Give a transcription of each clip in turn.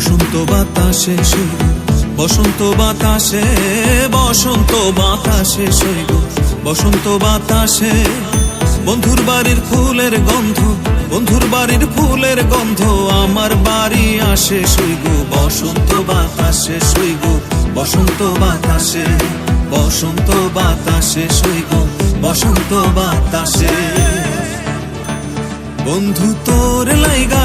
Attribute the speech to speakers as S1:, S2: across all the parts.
S1: বসন্ত বাতাসে সইব বসন্ত বাতাসে বসন্ত বাতাসে সইব বসন্ত বাতাসে। বন্ধুর বাড়ির ফুলের গন্ধ, বন্ধুর বাড়ির ফুলের গন্ধ, আমার বাড়ি আসে সইব বসন্ত বাতাসে সইব বসন্ত বাতাসে। বসন্ত বাতাসে সইব বসন্ত বাতাসে। বন্ধু তোর লাইগারে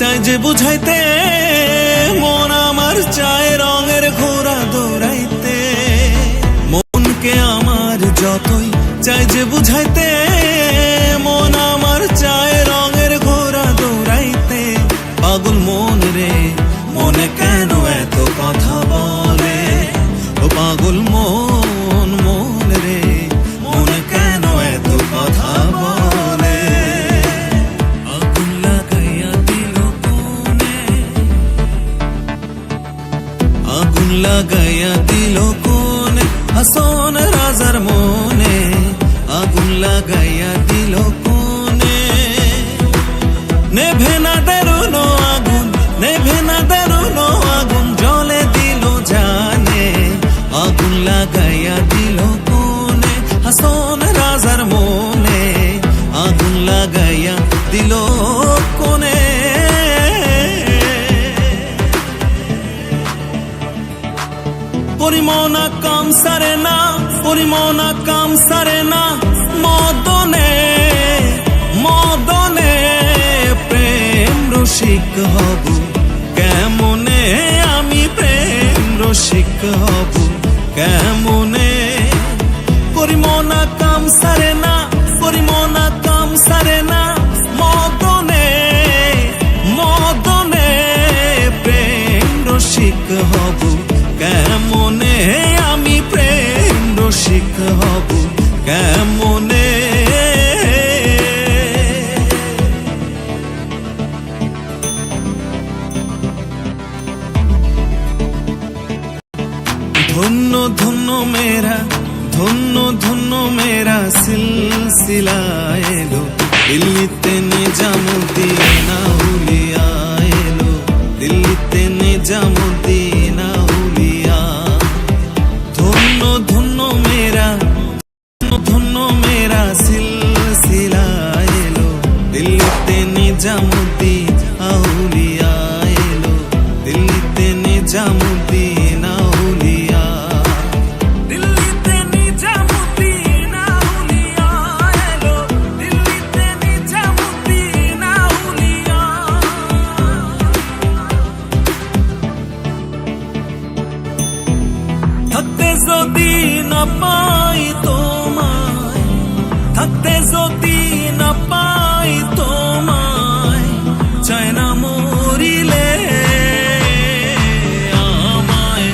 S1: চাই যে বুঝাইতে, মন আমার চায় রঙের ঘোরা দৌড়াইতে। মনকে আমার যতই চাই যে বুঝাইতে, মন আমার চায় রঙের ঘোরা দৌড়াইতে। পাগল মন রে लगाया दिलों को ने हसोन राजर मोने। आगुन लगाया दिलों को ने ने भेना दे পরিমনা কাম সারে না, পরিমনা কাম সারে না। মদনে মদনে প্রেম রসিক হব। কেমনে আমি প্রেম রসিক হব? কেমনে? পরিমনা কাম সারে না, পরিমনা কাম সারে না। মদনে মদনে প্রেম রসিক হব। কেমনে আমি প্রেম রসিক হব? কেমনে? ধন্য ধন্য মেরা, ধন্য ধন্য মেরা সিলসিলা এলো। দিল্লিতে নিজামুদ্দিন আউলিয়া এলো। দিল্লিতে নিজামুদ্দিন যদি না পাই তোমায় থাকতে যদি না পাই তোমায় চায় না মরিলে আমায়।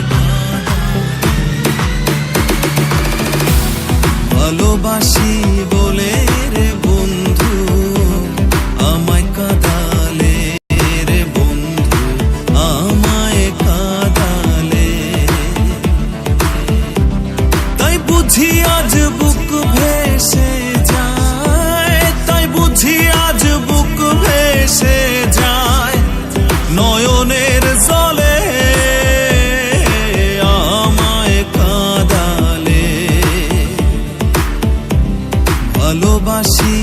S1: ভালোবাসি বুঝি আজ বুক ভেসে যায়, তাই বুঝি আজ বুক ভেসে যায় নয়নের জলে, আমায় কাঁদালে। ভালোবাসি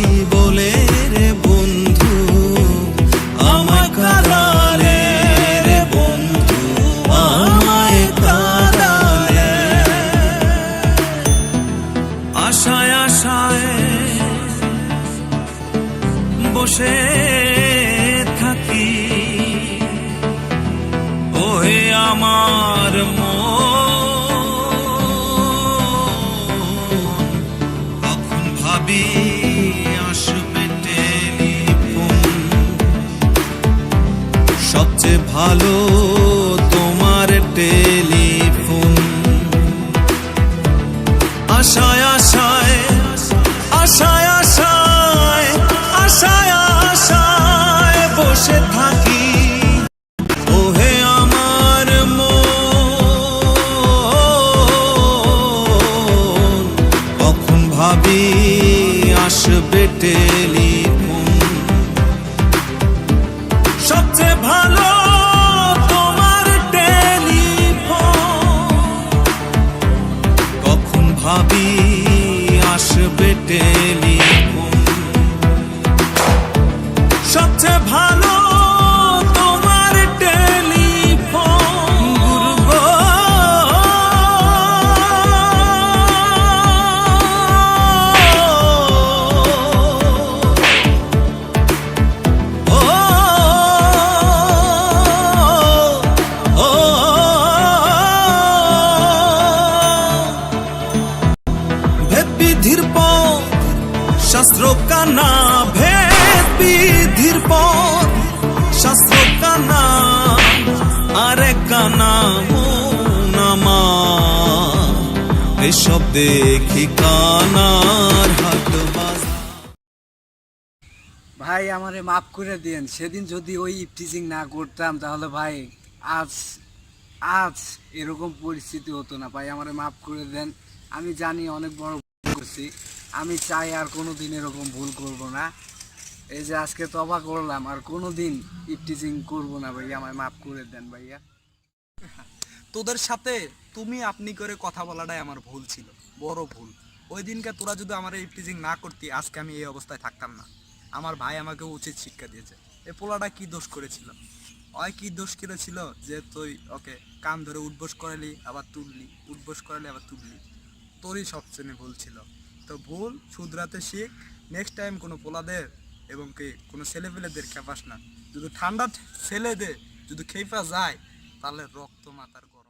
S1: আশায় আশায় বসে থাকি। আমার মন কখন ভাবি আসবে টেলিফোন? সবচেয়ে ভালো এসব দেখি কানার
S2: ভাই, আমারে মাফ করে দেন সেদিন যদি ওই ইফটিজিং না করতাম, তাহলে ভাই, আজ আজ এরকম পরিস্থিতি হতো না। ভাই, আমারে মাফ করে দেন। আমি জানি অনেক বড় ভুল করছি। আমি চাই আর কোনো দিন এরকম ভুল করব না। এই যে আজকে তবা করলাম আর কোনো দিন ইফটিজিং করব না ভাইয়া, আমায় মাফ করে দেন ভাইয়া।
S3: তোদের সাথে তুমি আপনি করে কথা বলাটাই আমার ভুল ছিল, বড় ভুল। ওই দিনকে তোরা যদি আমার এই টিজিং না করতি, আজকে আমি এই অবস্থায় থাকতাম না। আমার ভাই আমাকে উচিত শিক্ষা দিয়েছে। এ পোলাটা কি দোষ করেছিল? ওই কি দোষ করেছিল? যে তুই, ওকে, কান ধরে উঠবোস করালি, আবার তুললি, উঠবোস করালি, আবার তুললি। তোরই সবচেয়ে ভুল ছিল। তো ভুল শুধরাতে শিখ নেক্সট টাইম কোনো পোলাদের এবং কি কোনো ছেলেপেলেদের খেপাস না। যদি ঠান্ডা ছেলেদের যদি খেপা যায়, তাহলে রক্ত মাতার গরম